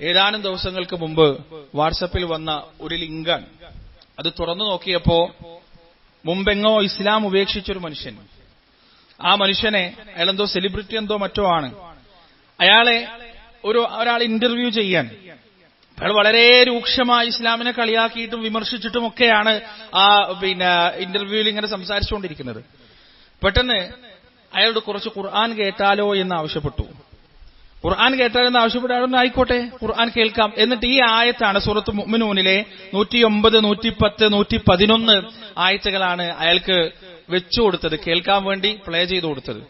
ഏതാനും ദിവസങ്ങൾക്ക് മുമ്പ് വാട്സപ്പിൽ വന്ന ഒരു ലിങ്കാണ് അത് തുറന്നു നോക്കിയപ്പോ മുമ്പെങ്ങോ ഇസ്ലാം ഉപേക്ഷിച്ചൊരു മനുഷ്യൻ. ആ മനുഷ്യനെ അയാളെന്തോ സെലിബ്രിറ്റി എന്തോ മറ്റോ ആണ്. അയാളെ ഒരു ഒരാൾ ഇന്റർവ്യൂ ചെയ്യാൻ. അയാൾ വളരെ രൂക്ഷമായി ഇസ്ലാമിനെ കളിയാക്കിയിട്ടും വിമർശിച്ചിട്ടും ഒക്കെയാണ് ആ പിന്നെ ഇന്റർവ്യൂവിൽ ഇങ്ങനെ സംസാരിച്ചുകൊണ്ടിരിക്കുന്നത്. പെട്ടെന്ന് അയാളോട് കുറച്ച് ഖുർആൻ കേട്ടാലോ എന്ന് ആവശ്യപ്പെട്ടു. ഖുർആൻ കേട്ടാലെന്ന് ആവശ്യപ്പെട്ടാലും ആയിക്കോട്ടെ. ഖുർആൻ കേൾക്കാം. എന്നിട്ട് ഈ ആയത്താണ് സൂറത്ത് മുഅ്മിനൂനിലെ നൂറ്റിയൊമ്പത് നൂറ്റിപ്പത്ത് നൂറ്റി പതിനൊന്ന് ആയത്തുകളാണ് അയാൾക്ക് വെച്ചു കൊടുത്തത്. കേൾക്കാൻ വേണ്ടി പ്ലേ ചെയ്തു കൊടുത്തത്.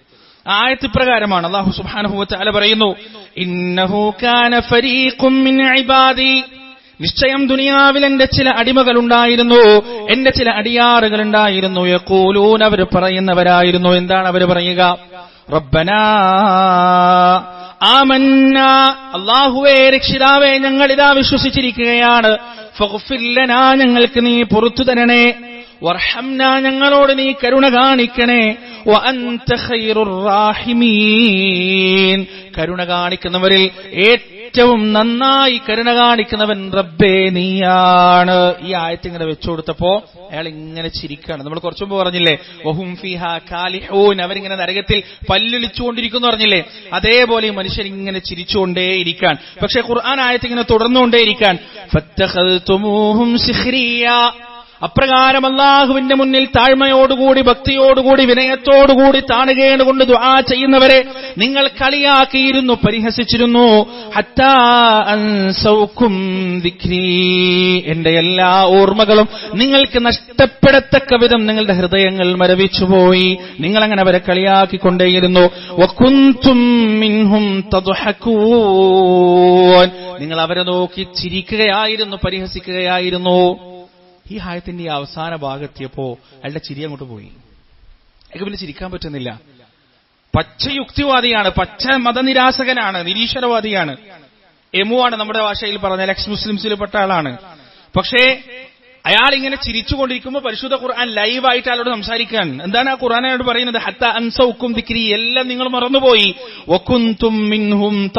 ആയത്ത് ഇപ്രകാരമാണ്. അള്ളാഹു സുബ്ഹാനഹു വതആല പറയുന്നു നിശ്ചയം ദുനിയാവിൽ എന്റെ ചില അടിമകൾ ഉണ്ടായിരുന്നു എന്റെ ചില അടിയാറുകൾ ഉണ്ടായിരുന്നു യഖൂലൂൻ അവർ പറയുന്നവരായിരുന്നു. എന്താണ് അവർ പറയുക? റബ്ബനാ ആമന്ന. അള്ളാഹുവേ രക്ഷിതാവേ ഞങ്ങൾ ഇതാ വിശ്വസിച്ചിരിക്കുകയാണ്. ഫഗ്ഫിർ ലനാ ഞങ്ങൾക്ക് നീ പുറത്തു തരണേ. വർഹംന ഞങ്ങളോട് നീ കരുണ കാണിക്കണേ. കരുണ കാണിക്കുന്നവരിൽ ഏറ്റവും നന്നായി കരുണ കാണിക്കുന്നവൻ റബ്ബേ നീയാണ്. ഈ ആയത്ത് ഇങ്ങനെ വെച്ചു കൊടുത്തപ്പോ അയാൾ ഇങ്ങനെ ചിരിക്കുകയാണ് നമ്മൾ കുറച്ചു മുമ്പ് പറഞ്ഞില്ലേ വഹും ഫിഹ കാലിഹൂൻ അവരിങ്ങനെ നരകത്തിൽ പല്ലിളിച്ചുകൊണ്ടിരിക്കുന്നു പറഞ്ഞില്ലേ? അതേപോലെ ഈ മനുഷ്യൻ ഇങ്ങനെ ചിരിച്ചുകൊണ്ടേയിരിക്കാൻ. പക്ഷെ ഖുർആൻ ആയത്ത് ഇങ്ങനെ ഫത്തഖൽതുമൂഹും സിഖ്രിയ. അപ്രകാരം അള്ളാഹുവിന്റെ മുന്നിൽ താഴ്മയോടുകൂടി ഭക്തിയോടുകൂടി വിനയത്തോടുകൂടി താണുകേണ്ടുകൊണ്ട് ദുആ ചെയ്യുന്നവരെ നിങ്ങൾ കളിയാക്കിയിരുന്നു പരിഹസിച്ചിരുന്നു. എന്റെ എല്ലാ ഓർമ്മകളും നിങ്ങൾക്ക് നഷ്ടപ്പെടത്തക്ക വിധം നിങ്ങളുടെ ഹൃദയങ്ങൾ മരവിച്ചുപോയി. നിങ്ങൾ അങ്ങനെ അവരെ കളിയാക്കിക്കൊണ്ടേയിരുന്നു. നിങ്ങൾ അവരെ നോക്കി ചിരിക്കുകയായിരുന്നു പരിഹസിക്കുകയായിരുന്നു. ഈ ഹായത്തിന്റെ അവസാന ഭാഗത്തിയപ്പോ അയാളുടെ ചിരി അങ്ങോട്ട് പോയി. അയാൾക്ക് പിന്നെ ചിരിക്കാൻ പറ്റുന്നില്ല. പച്ച യുക്തിവാദിയാണ് പച്ച മതനിരാസകനാണ് നിരീശ്വരവാദിയാണ്. എമു ആണ് നമ്മുടെ ഭാഷയിൽ പറഞ്ഞ എക്സ് മുസ്ലിംസിൽ പെട്ട ആളാണ്. പക്ഷേ അയാൾ ഇങ്ങനെ ചിരിച്ചുകൊണ്ടിരിക്കുമ്പോൾ പരിശുദ്ധ ഖുർആൻ ലൈവായിട്ട് അയാളോട് സംസാരിക്കാൻ. എന്താണ് ആ ഖുർആൻ അയാളോട് പറയുന്നത്? ഹത്ത അൻസൗക്കും ദിക്രി എല്ലാം നിങ്ങൾ മറന്നുപോയി. വക്കുന്തും മിൻഹും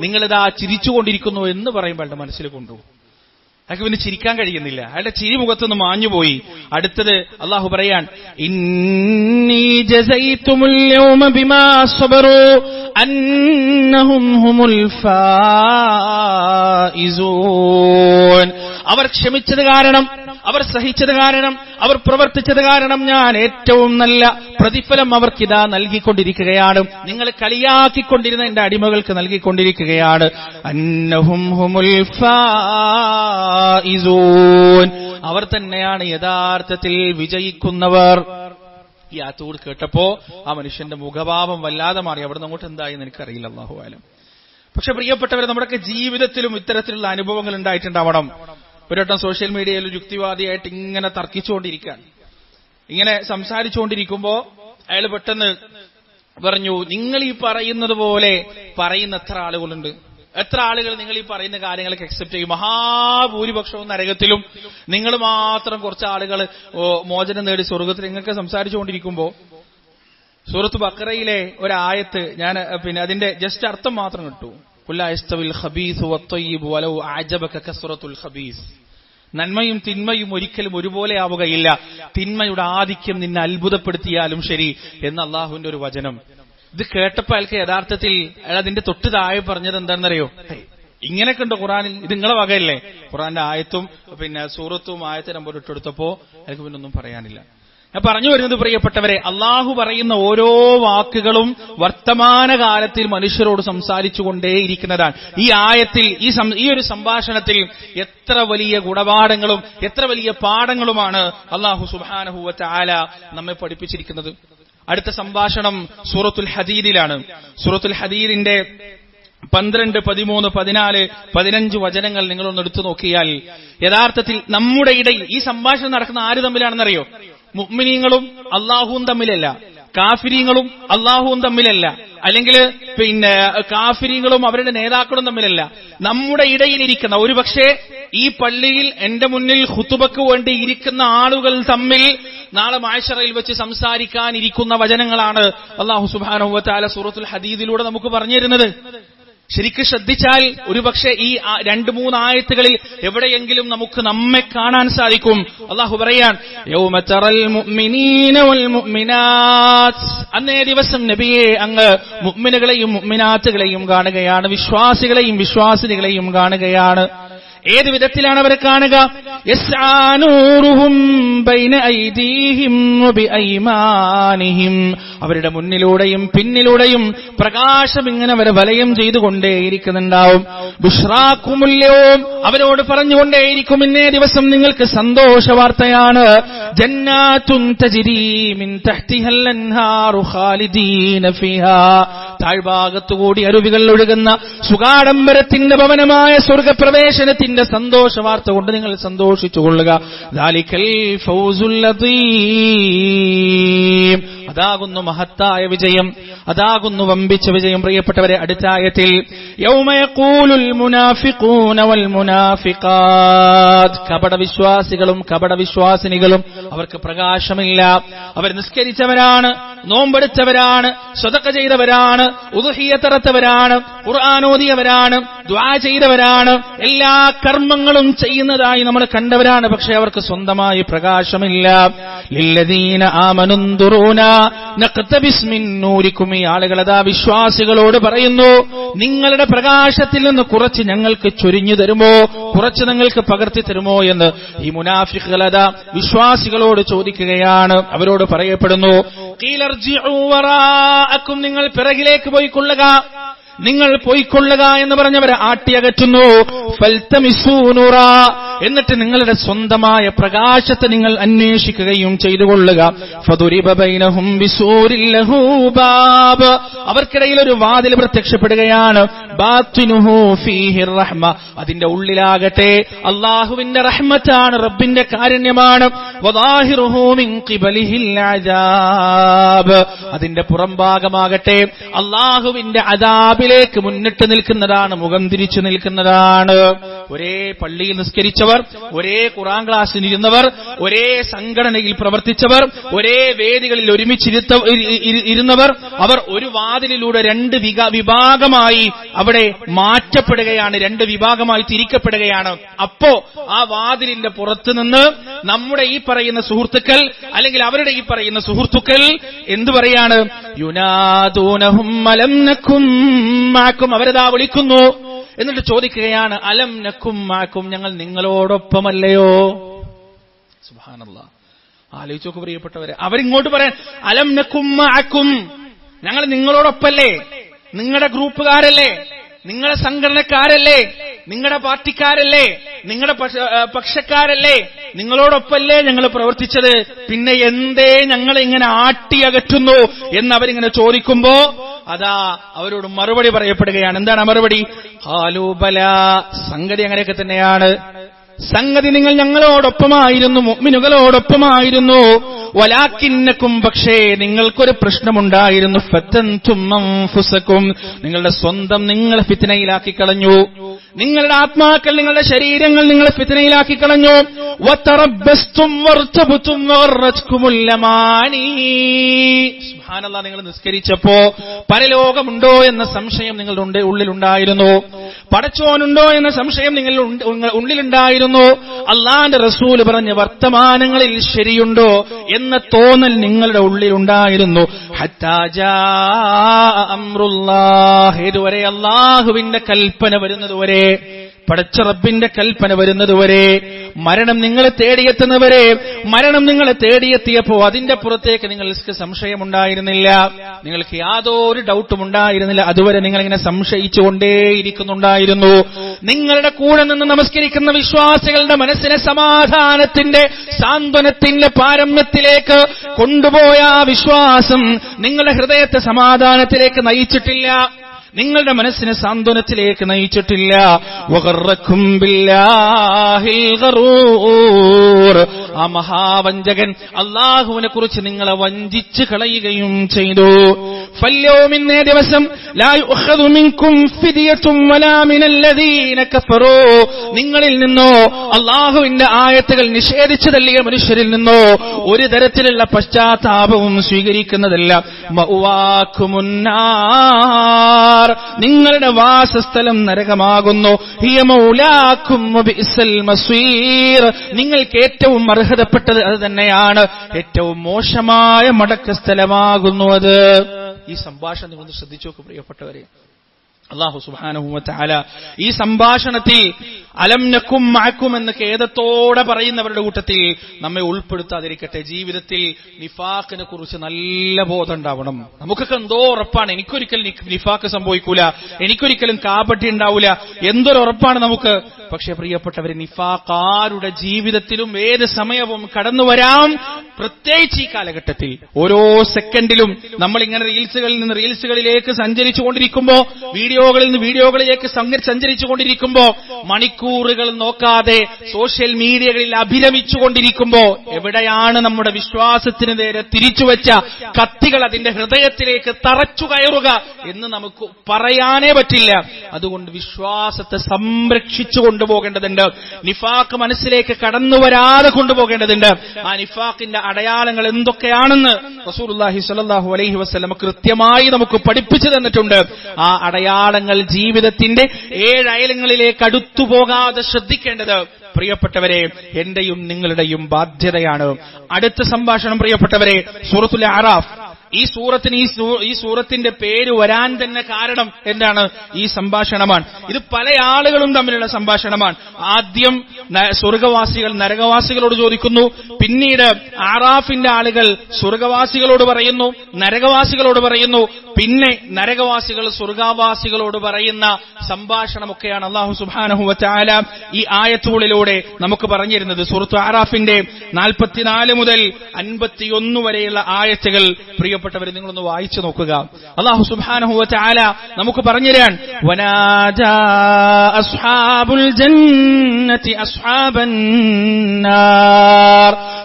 നിങ്ങളിതാ ചിരിച്ചുകൊണ്ടിരിക്കുന്നു എന്ന് പറയുമ്പോൾ മനസ്സിൽ കൊണ്ടു അയാൾക്ക് പിന്നെ ചിരിക്കാൻ കഴിയുന്നില്ല. അയാളുടെ ചിരി മുഖത്തുനിന്ന് മാഞ്ഞുപോയി. അടുത്തത് അള്ളാഹു പറയാൻ അന്നഹും ഹുമുൽ ഫായിസൂൻ അവർ ക്ഷമിച്ചത് കാരണം അവർ സഹിച്ചത് കാരണം അവർ പ്രവർത്തിച്ചത് കാരണം ഞാൻ ഏറ്റവും നല്ല പ്രതിഫലം അവർക്കിതാ നൽകിക്കൊണ്ടിരിക്കുകയാണ്. നിങ്ങൾ കളിയാക്കിക്കൊണ്ടിരുന്ന എന്റെ അടിമകൾക്ക് നൽകിക്കൊണ്ടിരിക്കുകയാണ്. അന്നഹും ഫായിസൂൻ അവർ തന്നെയാണ് യഥാർത്ഥത്തിൽ വിജയിക്കുന്നവർ. ഈ ആത്തൂർ കേട്ടപ്പോ ആ മനുഷ്യന്റെ മുഖഭാവം വല്ലാതെ മാറി. അവിടെ നിന്ന് അങ്ങോട്ട് എന്തായി എനിക്കറിയില്ല അള്ളാഹു ആലം. പക്ഷെ പ്രിയപ്പെട്ടവരെ നമ്മുടെയൊക്കെ ജീവിതത്തിലും ഇത്തരത്തിലുള്ള അനുഭവങ്ങൾ ഉണ്ടായിട്ടുണ്ടാവണം. ഒരു വട്ടം സോഷ്യൽ മീഡിയയിൽ യുക്തിവാദിയായിട്ട് ഇങ്ങനെ തർക്കിച്ചുകൊണ്ടിരിക്കുകയാണ്. ഇങ്ങനെ സംസാരിച്ചുകൊണ്ടിരിക്കുമ്പോ അയാൾ പെട്ടെന്ന് പറഞ്ഞു നിങ്ങൾ ഈ പറയുന്നത് പോലെ പറയുന്ന എത്ര ആളുകളുണ്ട്? എത്ര ആളുകൾ നിങ്ങൾ ഈ പറയുന്ന കാര്യങ്ങളൊക്കെ അക്സെപ്റ്റ് ചെയ്യും? മഹാഭൂരിപക്ഷവും നരകത്തിലും നിങ്ങൾ മാത്രം കുറച്ച് ആളുകൾ മോചനം നേടി സ്വർഗത്തിൽ നിങ്ങൾക്ക് സംസാരിച്ചുകൊണ്ടിരിക്കുമ്പോ സൂറത്ത് ബക്കറയിലെ ഒരായത്ത് ഞാൻ പിന്നെ അതിന്റെ ജസ്റ്റ് അർത്ഥം മാത്രം കിട്ടു ഖബീസ് കസ്റത്തുൽ ഖബീസ്. നന്മയും തിന്മയും ഒരിക്കലും ഒരുപോലെ ആവുകയില്ല. തിന്മയുടെ ആധിക്യം നിന്നെ അത്ഭുതപ്പെടുത്തിയാലും ശരി എന്ന് അള്ളാഹുവിന്റെ ഒരു വചനം. ഇത് കേട്ടപ്പോൾ അയാൾക്ക് യഥാർത്ഥത്തിൽ അയാൾ അതിന്റെ തൊട്ട് താഴെ പറഞ്ഞത് എന്താണെന്നറിയോ? ഇങ്ങനെയൊക്കെ ഉണ്ട് ഖുറാനിൽ ഇത് നിങ്ങളെ വകയല്ലേ? ഖുറാന്റെ ആയത്തും പിന്നെ സൂറത്തും ആയത്തെ നമ്പർ ഇട്ടെടുത്തപ്പോ അയാൾക്ക് പിന്നൊന്നും പറയാനില്ല. ഞാൻ പറഞ്ഞു വരുന്നത് പ്രിയപ്പെട്ടവരെ അള്ളാഹു പറയുന്ന ഓരോ വാക്കുകളും വർത്തമാനകാലത്തിൽ മനുഷ്യരോട് സംസാരിച്ചുകൊണ്ടേയിരിക്കുന്നതാണ്. ഈ ആയത്തിൽ ഈ ഈ ഒരു സംഭാഷണത്തിൽ എത്ര വലിയ ഗുണപാഠങ്ങളും എത്ര വലിയ പാഠങ്ങളുമാണ് അള്ളാഹു സുബാനഹുവ ആല നമ്മെ പഠിപ്പിച്ചിരിക്കുന്നത്. അടുത്ത സംഭാഷണം സൂറത്തുൽ ഹദീദിലാണ്. സൂറത്തുൽ ഹദീദിന്റെ പന്ത്രണ്ട് പതിമൂന്ന് പതിനാല് പതിനഞ്ച് വചനങ്ങൾ നിങ്ങളൊന്ന് എടുത്തു നോക്കിയാൽ യഥാർത്ഥത്തിൽ നമ്മുടെ ഇടയിൽ ഈ സംഭാഷണം നടക്കുന്ന ആര് തമ്മിലാണെന്നറിയോ? മുഗ്മിനീങ്ങളും അള്ളാഹുവും തമ്മിലല്ല. കാഫിരീങ്ങളും അള്ളാഹുവും തമ്മിലല്ല. അല്ലെങ്കിൽ പിന്നെ കാഫിരീങ്ങളും അവരുടെ നേതാക്കളും തമ്മിലല്ല. നമ്മുടെ ഇടയിലിരിക്കുന്ന ഒരുപക്ഷെ ഈ പള്ളിയിൽ എന്റെ മുന്നിൽ ഹുത്തുബക്ക് വേണ്ടി ഇരിക്കുന്ന ആളുകൾ തമ്മിൽ നാളെ മാഴ്ചറയിൽ വെച്ച് സംസാരിക്കാനിരിക്കുന്ന വചനങ്ങളാണ് അള്ളാഹു സുബാനുവത്താല സൂറത്തുൽ ഹദീദിലൂടെ നമുക്ക് പറഞ്ഞു തരുന്നത് ശരിക്ക് ശ്രദ്ധിച്ചാൽ ഒരുപക്ഷെ ഈ രണ്ട് മൂന്ന് ആയത്തുകളിൽ എവിടെയെങ്കിലും നമുക്ക് നമ്മെ കാണാൻ സാധിക്കും. അള്ളാഹു പറയാൻ. അന്നേ ദിവസം നബിയെ അങ്ങ് മുഗ്മിനുകളെയും മുഅ്മിനാത്തുകളെയും കാണുകയാണ് വിശ്വാസികളെയും വിശ്വാസിനികളെയും കാണുകയാണ്. ഏത് വിധത്തിലാണ് അവരെ കാണുക? അവരുടെ മുന്നിലൂടെയും പിന്നിലൂടെയും പ്രകാശം ഇങ്ങനെ അവരെ വലയം ചെയ്തുകൊണ്ടേയിരിക്കുന്നുണ്ടാവും. ബുഷ്രാക്കുമുല്യവും അവരോട് പറഞ്ഞുകൊണ്ടേയിരിക്കും ഇന്നേ ദിവസം നിങ്ങൾക്ക് സന്തോഷ വാർത്തയാണ് താഴ്ഭാഗത്തുകൂടി അരുവികൾ ഒഴുകുന്ന സുഗാഡംബരത്തിന്റെ ഭവനമായ സ്വർഗപ്രവേശനത്തിന്റെ സന്തോഷ വാർത്ത കൊണ്ട് നിങ്ങൾ സന്തോഷിച്ചുകൊള്ളുക. ദാലിക്കൽ. അതാകുന്നു മഹത്തായ വിജയം. അതാകുന്നു വമ്പിച്ച വിജയം. പ്രിയപ്പെട്ടവരെ അടുത്ത ആയത്തിൽ യൗമ യഖൂലുൽ മുനാഫിഖൂന വൽ മുനാഫിഖാത്ത് കപട വിശ്വാസികളും കപട വിശ്വാസിനികളും അവർക്ക് പ്രകാശമില്ല. അവർ നിസ്കരിച്ചവരാണ് നോമ്പെടുത്തവരാണ് സ്വതക്ക ചെയ്തവരാണ് ഉദുഹിയത്തറത്തവരാണ് ഖുർആാനോദിയവരാണ് ദ്വാ ചെയ്തവരാണ്. എല്ലാ കർമ്മങ്ങളും ചെയ്യുന്നതായി നമ്മൾ കണ്ടവരാണ്. പക്ഷെ അവർക്ക് സ്വന്തമായി പ്രകാശമില്ല. ലില്ലദീന ആമനുന്തുറൂന നൂരിക്കും. ഈ ആളുകൾ അതാ വിശ്വാസികളോട് പറയുന്നു നിങ്ങളുടെ പ്രകാശത്തിൽ നിന്ന് കുറച്ച് ഞങ്ങൾക്ക് ചൊരിഞ്ഞു തരുമോ? കുറച്ച് നിങ്ങൾക്ക് പകർത്തി തരുമോ? എന്ന് ഈ മുനാഫിഖുകൾ അതാ വിശ്വാസികളോട് ചോദിക്കുകയാണ്. അവരോട് പറയപ്പെടുന്നു "ഖീലർജിഉ വറാഅക്കും നിങ്ങൾ പിറകിലേക്ക് പോയിക്കൊള്ളുക. നിങ്ങൾ പോയിക്കൊള്ളുക എന്ന് പറഞ്ഞവരെ ആട്ടിയകറ്റുന്നു. ഫൽത്തമിസൂനുറ എന്നിട്ട് നിങ്ങളുടെ സ്വന്തമായ പ്രകാശത്തെ നിങ്ങൾ അന്വേഷിക്കുകയും ചെയ്തു കൊള്ളുക അവർക്കിടയിൽ ഒരു വാതിൽ പ്രത്യക്ഷപ്പെടുകയാണ്. അതിന്റെ ഉള്ളിലാകട്ടെ അള്ളാഹുവിന്റെ റഹ്മത്താണ് റബ്ബിന്റെ കാരുണ്യമാണ്. അതിന്റെ പുറംഭാഗമാകട്ടെ അള്ളാഹുവിന്റെ അദാബിലേക്ക് മുന്നിട്ട് നിൽക്കുന്നതാണ് മുഖം തിരിച്ചു നിൽക്കുന്നതാണ്. ഒരേ പള്ളിയിൽ നിസ്കരിച്ചവർ ഒരേ ഖുറാൻ ക്ലാസ്സിൽ ഇരുന്നവർ ഒരേ സംഘടനയിൽ പ്രവർത്തിച്ചവർ ഒരേ വേദികളിൽ ഒരുമിച്ചിരുത്ത ഇരി- ഇരി- ഇരുന്നവർ അവർ ഒരു വാതിലിലൂടെ രണ്ട് വിഭാഗമായി അവിടെ മാറ്റപ്പെടുകയാണ് രണ്ട് വിഭാഗമായി തിരിക്കപ്പെടുകയാണ്. അപ്പോ ആ വാതിലിന്റെ പുറത്തുനിന്ന് നമ്മുടെ ഈ പറയുന്ന സുഹൃത്തുക്കൾ അല്ലെങ്കിൽ അവരുടെ ഈ പറയുന്ന സുഹൃത്തുക്കൾ എന്തു പറയാണ്? യുനാദൂനഹും അവരതാ വിളിക്കുന്നു. എന്നിട്ട് ചോദിക്കുകയാണ് അലം നക്കും മാക്കും ഞങ്ങൾ നിങ്ങളോടൊപ്പമല്ലയോ? സുഹാനല്ല ആലോചിച്ചു നോക്ക് പ്രിയപ്പെട്ടവരെ അവരിങ്ങോട്ട് പറയാൻ അലം നക്കും മാക്കും ഞങ്ങൾ നിങ്ങളോടൊപ്പല്ലേ? നിങ്ങളുടെ ഗ്രൂപ്പുകാരല്ലേ? നിങ്ങളുടെ സംഘടനക്കാരല്ലേ? നിങ്ങളുടെ പാർട്ടിക്കാരല്ലേ? നിങ്ങളുടെ പക്ഷക്കാരല്ലേ? നിങ്ങളോടൊപ്പല്ലേ ഞങ്ങൾ പ്രവർത്തിച്ചത്? പിന്നെ എന്തേ ഞങ്ങൾ ഇങ്ങനെ ആട്ടിയകറ്റുന്നു? എന്ന് അവരിങ്ങനെ ചോദിക്കുമ്പോ അതാ അവരോട് മറുപടി പറയപ്പെടുകയാണ്. എന്താണ് മറുപടി? ഹാലൂബല സംഗതി അങ്ങനെയൊക്കെ തന്നെയാണ്. സംഗതി നിങ്ങൾ ഞങ്ങളോടൊപ്പമായിരുന്നു മുഗ്മിനുകളോടൊപ്പമായിരുന്നു വലാക്കിന്നക്കും പക്ഷേ നിങ്ങൾക്കൊരു പ്രശ്നമുണ്ടായിരുന്നു. ഫുസക്കും. നിങ്ങളുടെ സ്വന്തം നിങ്ങളെ ഫിത്തനയിലാക്കി കളഞ്ഞു. നിങ്ങളുടെ ആത്മാക്കൾ നിങ്ങളുടെ ശരീരങ്ങൾ നിങ്ങളെ ഫിത്തനയിലാക്കി കളഞ്ഞു. വതറബ്ബസ്തും ലമാനി നിങ്ങൾ നിസ്കരിച്ചപ്പോ പരലോകമുണ്ടോ എന്ന സംശയം നിങ്ങളുടെ ഉള്ളിലുണ്ടായിരുന്നു. പടച്ചോനുണ്ടോ എന്ന സംശയം നിങ്ങൾ ഉള്ളിലുണ്ടായിരുന്നു. അള്ളാന്റെ റസൂൽ പറഞ്ഞ വർത്തമാനങ്ങളിൽ ശരിയുണ്ടോ എന്ന തോന്നൽ നിങ്ങളുടെ ഉള്ളിലുണ്ടായിരുന്നു. ഇതുവരെ അള്ളാഹുവിന്റെ കൽപ്പന വരുന്നതുവരെ പടച്ച റബ്ബിന്റെ കൽപ്പന വരുന്നതുവരെ മരണം നിങ്ങളെ തേടിയെത്തുന്നവരെ മരണം നിങ്ങളെ തേടിയെത്തിയപ്പോ അതിന്റെ പുറത്തേക്ക് നിങ്ങൾക്ക് സംശയമുണ്ടായിരുന്നില്ല. നിങ്ങൾക്ക് യാതൊരു ഡൗട്ടും ഉണ്ടായിരുന്നില്ല. അതുവരെ നിങ്ങൾ ഇങ്ങനെ സംശയിച്ചുകൊണ്ടേയിരിക്കുന്നുണ്ടായിരുന്നു. നിങ്ങളുടെ കൂടെ നിന്ന് നമസ്കരിക്കുന്ന വിശ്വാസികളുടെ മനസ്സിനെ സമാധാനത്തിന്റെ സാന്ത്വനത്തിന്റെ പാരമ്യത്തിലേക്ക് കൊണ്ടുപോയ വിശ്വാസം നിങ്ങളുടെ ഹൃദയത്തെ സമാധാനത്തിലേക്ക് നയിച്ചിട്ടില്ല. നിങ്ങളുടെ മനസ്സിനെ സാന്ത്വനത്തിലേക്ക് നയിച്ചിട്ടില്ല. ആ മഹാവഞ്ചകൻ അള്ളാഹുവിനെ കുറിച്ച് നിങ്ങളെ വഞ്ചിച്ച് കളയുകയും ചെയ്തു. ഫല്യോമിന്നേ ദിവസം നിങ്ങളിൽ നിന്നോ അള്ളാഹുവിന്റെ ആയത്തുകൾ നിഷേധിച്ചു തള്ളിയ മനുഷ്യരിൽ നിന്നോ ഒരു തരത്തിലുള്ള പശ്ചാത്താപവും സ്വീകരിക്കുന്നതല്ല. നിങ്ങളുടെ വാസസ്ഥലം നരകമാകുന്നു. നിങ്ങൾക്ക് ഏറ്റവും അർഹതപ്പെട്ടത് അത് തന്നെയാണ്. ഏറ്റവും മോശമായ മടക്ക സ്ഥലമാകുന്നു അത്. ഈ സംഭാഷണം നിങ്ങൾ ശ്രദ്ധിച്ചു നോക്ക് പ്രിയപ്പെട്ടവരെ. അള്ളാഹു സുബാനുഭൂവത്താല ഈ സംഭാഷണത്തിൽ അലംനക്കും മഴക്കും എന്ന് ഖേദത്തോടെ പറയുന്നവരുടെ കൂട്ടത്തിൽ നമ്മെ ഉൾപ്പെടുത്താതിരിക്കട്ടെ. ജീവിതത്തിൽ നിഫാക്കിനെ കുറിച്ച് നല്ല ബോധം ഉണ്ടാവണം. നമുക്കൊക്കെ എന്തോ ഉറപ്പാണ്. എനിക്കൊരിക്കലും നിഫാക്ക് സംഭവിക്കൂല. എനിക്കൊരിക്കലും കാപട്ടി ഉണ്ടാവൂല. എന്തൊരു ഉറപ്പാണ് നമുക്ക്? പക്ഷെ പ്രിയപ്പെട്ടവർ നിഫാക്കാരുടെ ജീവിതത്തിലും ഏത് സമയവും കടന്നു വരാം പ്രത്യേകിച്ച് ഈ കാലഘട്ടത്തിൽ. ഓരോ സെക്കൻഡിലും നമ്മൾ ഇങ്ങനെ റീൽസുകളിൽ നിന്ന് റീൽസുകളിലേക്ക് സഞ്ചരിച്ചു കൊണ്ടിരിക്കുമ്പോ വീഡിയോകളിൽ നിന്ന് വീഡിയോകളിലേക്ക് സഞ്ചരിച്ചു കൊണ്ടിരിക്കുമ്പോ മണിക്കൂറുകൾ നോക്കാതെ സോഷ്യൽ മീഡിയകളിൽ അഭിരമിച്ചു കൊണ്ടിരിക്കുമ്പോ എവിടെയാണ് നമ്മുടെ വിശ്വാസത്തിന് നേരെ തിരിച്ചുവെച്ച കത്തികൾ അതിന്റെ ഹൃദയത്തിലേക്ക് തറച്ചു കയറുക എന്ന് നമുക്ക് പറയാനേ പറ്റില്ല. അതുകൊണ്ട് വിശ്വാസത്തെ സംരക്ഷിച്ചു കൊണ്ടുപോകേണ്ടതുണ്ട്. നിഫാക്ക് മനസ്സിലേക്ക് കടന്നു വരാതെ കൊണ്ടുപോകേണ്ടതുണ്ട്. ആ നിഫാക്കിന്റെ അടയാളങ്ങൾ എന്തൊക്കെയാണെന്ന് റസൂലുള്ളാഹി സ്വല്ലല്ലാഹു അലൈഹി വസ്ലം കൃത്യമായി നമുക്ക് പഠിപ്പിച്ചു തന്നിട്ടുണ്ട്. ആ അടയാളങ്ങൾ ജീവിതത്തിന്റെ ഏഴയലങ്ങളിലേക്ക് അടുത്തു പോകാതെ ശ്രദ്ധിക്കേണ്ടത് പ്രിയപ്പെട്ടവരെ എന്റെയും നിങ്ങളുടെയും ബാധ്യതയാണ്. അടുത്ത സംഭാഷണം പ്രിയപ്പെട്ടവരെ സൂറത്തുൽ അറാഫ് ഈ സൂറത്തിന് ഈ ഈ സൂറത്തിന്റെ പേര് വരാൻ തന്നെ കാരണം എന്താണ്? ഈ സംഭാഷണമാണ്. ഇത് പല ആളുകളും തമ്മിലുള്ള സംഭാഷണമാണ്. ആദ്യം സ്വർഗവാസികൾ നരകവാസികളോട് ചോദിക്കുന്നു. പിന്നീട് ആറാഫിന്റെ ആളുകൾ സ്വർഗവാസികളോട് പറയുന്നു നരകവാസികളോട് പറയുന്നു. പിന്നെ നരകവാസികൾ സ്വർഗാവാസികളോട് പറയുന്ന സംഭാഷണമൊക്കെയാണ് അള്ളാഹു സുബാനഹുവ ചാല ഈ ആയത്തുകളിലൂടെ നമുക്ക് പറഞ്ഞിരുന്നത്. സുഹൃത്തു ആറാഫിന്റെ നാൽപ്പത്തിനാല് മുതൽ അൻപത്തിയൊന്ന് വരെയുള്ള ആയത്തുകൾ പ്രിയപ്പെട്ടവർ നിങ്ങളൊന്ന് വായിച്ചു നോക്കുക. അള്ളാഹു സുബാനഹുവ ചാല നമുക്ക് പറഞ്ഞുതരാൻ.